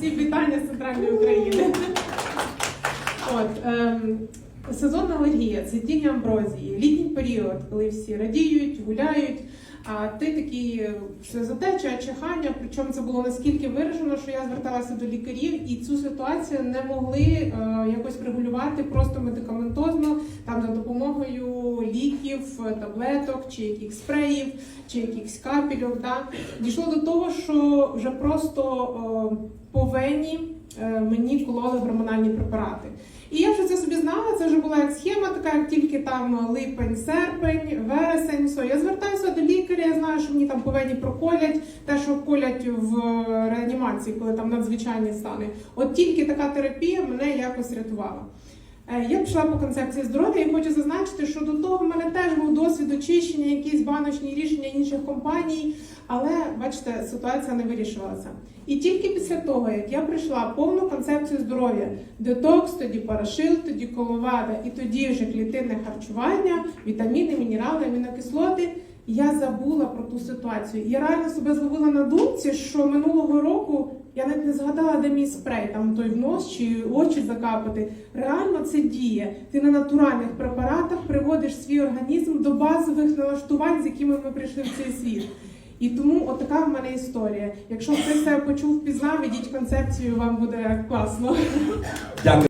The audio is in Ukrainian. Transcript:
Всі вітання з центральної України. От, ем, сезонна алергія, цвітіння амброзії, літній період, коли всі радіють, гуляють. А ти такий все сльозотеча, чихання, причому це було наскільки виражено, що я зверталася до лікарів, і цю ситуацію не могли е, якось регулювати просто медикаментозно, там за допомогою ліків, е, таблеток, чи якихось спреїв, чи якихось капельок. Да? Дійшло до того, що вже просто е, по вені е, мені кололи гормональні препарати. І я вже це собі знала, це вже була як схема, така як тільки там липень, серпень, вересень, все. Я звертаюся до лікаря, я знаю, що мені там по вені проколять, те, що колять в реанімації, коли там надзвичайні стани. От тільки така терапія мене якось рятувала. Е, Я пішла по концепції здоров'я і хочу зазначити, що до того в мене теж був досвід очищення, якісь баночні рішення інших компаній, але бачите, ситуація не вирішувалася. І тільки після того, як я прийшла повну концепцію здоров'я, детокс, тоді парашил, тоді коловада і тоді вже клітинне харчування, вітаміни, мінерали, амінокислоти. Я забула про ту ситуацію. Я реально себе зловила на думці, що минулого року я навіть не згадала, де мій спрей, там той в нос чи очі закапати. Реально це діє. Ти на натуральних препаратах приводиш свій організм до базових налаштувань, з якими ми прийшли в цей світ. І тому отака в мене історія. Якщо хтось це почув, пізнав, ідіть концепцію, вам буде класно. Дякую.